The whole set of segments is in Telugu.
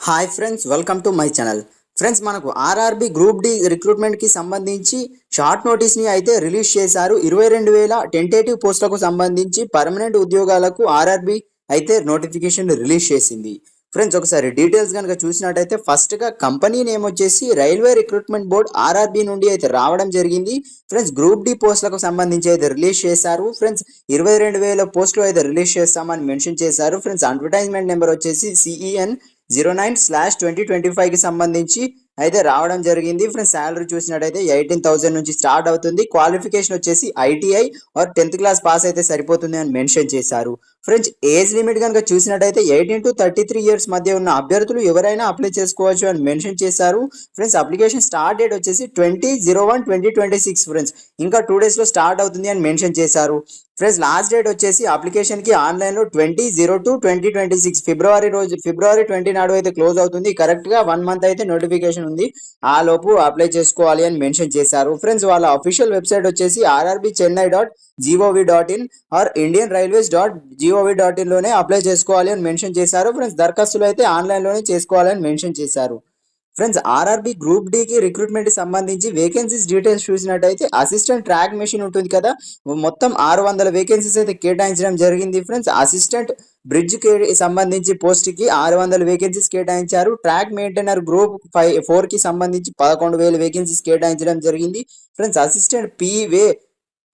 Hi friends welcome to my channel friends మనకు ఆర్ఆర్బి గ్రూప్ డి రిక్రూట్మెంట్కి సంబంధించి షార్ట్ నోటీస్ని అయితే రిలీజ్ చేశారు. ఇరవై రెండు వేల టెంటేటివ్ పోస్టులకు సంబంధించి పర్మనెంట్ ఉద్యోగాలకు ఆర్ఆర్బి అయితే నోటిఫికేషన్ రిలీజ్ చేసింది. ఫ్రెండ్స్ ఒకసారి డీటెయిల్స్ కనుక చూసినట్టయితే ఫస్ట్గా కంపెనీ నేమ్ వచ్చేసి రైల్వే రిక్రూట్మెంట్ బోర్డ్ ఆర్ఆర్బి నుండి అయితే రావడం జరిగింది. ఫ్రెండ్స్ గ్రూప్ డి పోస్టులకు సంబంధించి అయితే రిలీజ్ చేశారు. ఫ్రెండ్స్ ఇరవై రెండు వేల పోస్టులు అయితే రిలీజ్ చేస్తామని మెన్షన్ చేశారు. ఫ్రెండ్స్ అడ్వర్టైజ్మెంట్ నెంబర్ వచ్చేసి CEN zero nine slash twenty twenty ఫైవ్కి సంబంధించి అయితే రావడం జరిగింది. ఫ్రెండ్స్ శాలరీ చూసినట్టయితే ఎయిటీన్ థౌసండ్ నుంచి స్టార్ట్ అవుతుంది. క్వాలిఫికేషన్ వచ్చేసి ITI or tenth class pass అయితే సరిపోతుంది అని మెన్షన్ చేశారు. ఫ్రెండ్స్ ఏజ్ లిమిట్ కనుక చూసినట్టయితే eighteen to thirty three years మధ్య ఉన్న అభ్యర్థులు ఎవరైనా అప్లై చేసుకోవచ్చు అని మెన్షన్ చేశారు. ఫ్రెండ్స్ అప్లికేషన్ స్టార్ట్ డేట్ వచ్చేసి twenty zero one twenty twenty six friends. ఇంకా టూ డేస్లో స్టార్ట్ అవుతుంది అని మెన్షన్ చేశారు. ఫ్రెండ్స్ లాస్ట్ డేట్ వచ్చేసి అప్లికేషన్కి ఆన్లైన్లో twenty zero two twenty twenty six ఫిబ్రవరి రోజు ఫిబ్రవరి ట్వంటీ నాడు అయితే క్లోజ్ అవుతుంది. కరెక్ట్గా వన్ మంత్ అయితే నోటిఫికేషన్ ఉంది. ఆ లోపు అప్లై చేసుకోవాలి అని మెన్షన్ చేశారు. ఫ్రెండ్స్ వాళ్ళ అఫీషియల్ వెబ్సైట్ వచ్చేసి RRB Chennai dot GOV dot in or Indian railways dot GOV dot ఇన్లోనే apply చేసుకోవాలి అని మెన్షన్ చేశారు. ఫ్రెండ్స్ దరఖాస్తులు అయితే ఆన్లైన్లోనే చేసుకోవాలని మెన్షన్ చేశారు. ఫ్రెండ్స్ ఆర్ఆర్బి గ్రూప్ డికి రిక్రూట్మెంట్ సంబంధించి వేకెన్సీస్ డీటెయిల్స్ చూసినట్టయితే అసిస్టెంట్ ట్రాక్ మెషిన్ ఉంటుంది కదా. మొత్తం ఆరు వందల వేకెన్సీస్ అయితే కేటాయించడం జరిగింది. ఫ్రెండ్స్ అసిస్టెంట్ బ్రిడ్జ్కి సంబంధించి పోస్ట్కి ఆరు వందల వేకెన్సీస్ కేటాయించారు. ట్రాక్ మెయింటైనర్ గ్రూప్ ఫైవ్ ఫోర్కి సంబంధించి పదకొండు వేల వేకెన్సీస్ కేటాయించడం జరిగింది. ఫ్రెండ్స్ అసిస్టెంట్ పీవే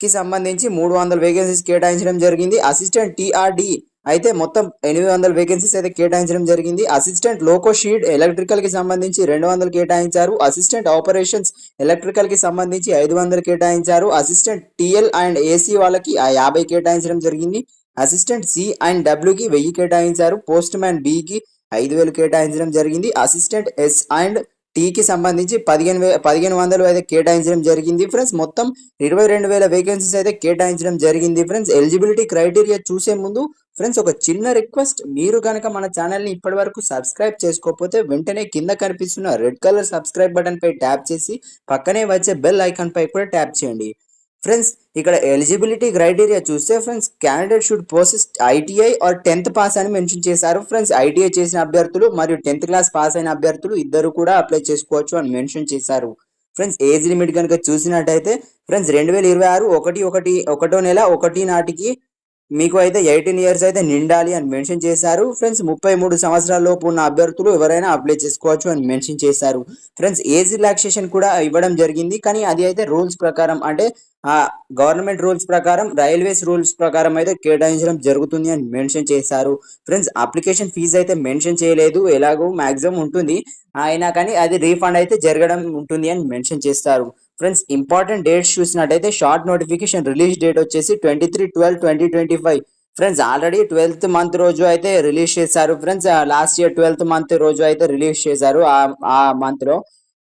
కి సంబంధించి మూడు వందల వేకెన్సీస్ కేటాయించడం జరిగింది. అసిస్టెంట్ టీఆర్డి అయితే మొత్తం ఎనిమిది వందల వేకెన్సీస్ అయితే కేటాయించడం జరిగింది. అసిస్టెంట్ లోకో షీడ్ ఎలక్ట్రికల్కి సంబంధించి రెండు వందలు కేటాయించారు. అసిస్టెంట్ ఆపరేషన్స్ ఎలక్ట్రికల్కి సంబంధించి ఐదు వందలు కేటాయించారు. అసిస్టెంట్ టిఎల్ అండ్ ఏసీ వాళ్ళకి ఆ యాభై కేటాయించడం జరిగింది. అసిస్టెంట్ సి అండ్ డబ్ల్యూకి వెయ్యి కేటాయించారు. పోస్ట్ మ్యాన్ బికి ఐదు వేలు కేటాయించడం జరిగింది. అసిస్టెంట్ ఎస్ అండ్ టీకి సంబంధించి పదిహేను వే పదిహేను వందలు అయితే కేటాయించడం జరిగింది. ఫ్రెండ్స్ మొత్తం ఇరవై రెండు వేల వేకెన్సీస్ అయితే కేటాయించడం జరిగింది. ఫ్రెండ్స్ ఎలిజిబిలిటీ క్రైటీరియా చూసే ముందు ఫ్రెండ్స్ ఒక చిన్న రిక్వెస్ట్. మీరు కనుక మన ఛానల్ని ఇప్పటి వరకు సబ్స్క్రైబ్ చేసుకోకపోతే వెంటనే కింద కనిపిస్తున్న రెడ్ కలర్ సబ్స్క్రైబ్ బటన్ పై ట్యాప్ చేసి పక్కనే వచ్చే బెల్ ఐకాన్ పై కూడా ట్యాప్ చేయండి. ఫ్రెండ్స్ ఇక్కడ ఎలిజిబిలిటీ క్రైటీరియా చూస్తే friends candidate should possess ITI or tenth pass అని మెన్షన్ చేశారు. ఫ్రెండ్స్ ఐటీఐ చేసిన అభ్యర్థులు మరియు టెన్త్ క్లాస్ పాస్ అయిన అభ్యర్థులు ఇద్దరు కూడా అప్లై చేసుకోవచ్చు అని మెన్షన్ చేశారు. ఫ్రెండ్స్ ఏజ్ లిమిట్ కనుక చూసినట్టయితే ఫ్రెండ్స్ రెండు వేల ఇరవై ఆరు ఒకటి ఒకటి ఒకటో నెల ఒకటి నాటికి మీకు అయితే ఎయిటీన్ ఇయర్స్ అయితే నిండాలి అని మెన్షన్ చేశారు. ఫ్రెండ్స్ ముప్పై మూడు సంవత్సరాల లోపు ఉన్న అభ్యర్థులు ఎవరైనా అప్లై చేసుకోవచ్చు అని మెన్షన్ చేశారు. ఫ్రెండ్స్ ఏజ్ రిలాక్సేషన్ కూడా ఇవ్వడం జరిగింది. కానీ అది అయితే రూల్స్ ప్రకారం అంటే ఆ గవర్నమెంట్ రూల్స్ ప్రకారం రైల్వేస్ రూల్స్ ప్రకారం అయితే కేటాయించడం జరుగుతుంది అని మెన్షన్ చేశారు. ఫ్రెండ్స్ అప్లికేషన్ ఫీజు అయితే మెన్షన్ చేయలేదు. ఎలాగో మాక్సిమం ఉంటుంది. అయినా కానీ అది రీఫండ్ అయితే జరగడం ఉంటుంది అని మెన్షన్ చేస్తారు. ఫ్రెండ్స్ ఇంపార్టెంట్ డేట్స్ చూసినట్టయితే షార్ట్ నోటిఫికేషన్ రిలీజ్ డేట్ వచ్చేసి twenty three twelve twenty twenty five friends already twelfth month రోజు అయితే రిలీజ్ చేశారు. Friends last year twelfth month రోజు అయితే రిలీజ్ చేశారు ఆ మంత్లో.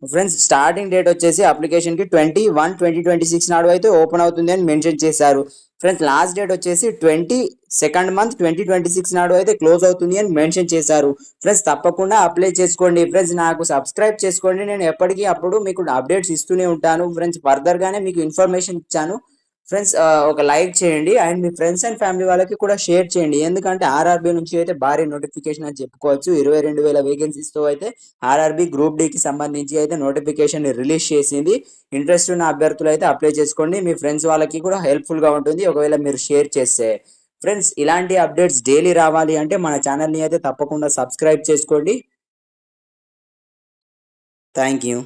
ఫ్రెండ్స్ స్టార్టింగ్ డేట్ వచ్చేసి అప్లికేషన్కి twenty one twenty twenty six నాడు అయితే ఓపెన్ అవుతుంది అని మెన్షన్ చేశారు. ఫ్రెండ్స్ లాస్ట్ డేట్ వచ్చేసి twenty second month twenty twenty six నాడు అయితే క్లోజ్ అవుతుంది అని మెన్షన్ చేశారు. ఫ్రెండ్స్ తప్పకుండా అప్లై చేసుకోండి. ఫ్రెండ్స్ నాకు సబ్స్క్రైబ్ చేసుకోండి. నేను ఎప్పటికీ అప్పుడు మీకు అప్డేట్స్ ఇస్తూనే ఉంటాను. ఫ్రెండ్స్ ఫర్దర్గానే మీకు ఇన్ఫర్మేషన్ ఇచ్చాను. ఫ్రెండ్స్ ఒక లైక్ చేయండి. అండ్ మీ ఫ్రెండ్స్ అండ్ ఫ్యామిలీ వాళ్ళకి కూడా షేర్ చేయండి. ఎందుకంటే ఆర్ఆర్బీ నుంచి అయితే భారీ నోటిఫికేషన్ అని చెప్పుకోవచ్చు. ఇరవై రెండు వేల వేకెన్సీస్తో అయితే ఆర్ఆర్బీ గ్రూప్ డికి సంబంధించి అయితే నోటిఫికేషన్ రిలీజ్ చేసింది. ఇంట్రెస్ట్ ఉన్న అభ్యర్థులు అయితే అప్లై చేసుకోండి. మీ ఫ్రెండ్స్ వాళ్ళకి కూడా హెల్ప్ఫుల్గా ఉంటుంది. ఒకవేళ మీరు షేర్ చేస్తే ఫ్రెండ్స్ ఇలాంటి అప్డేట్స్ డైలీ రావాలి అంటే మన ఛానల్ని అయితే తప్పకుండా సబ్స్క్రైబ్ చేసుకోండి. Thank you.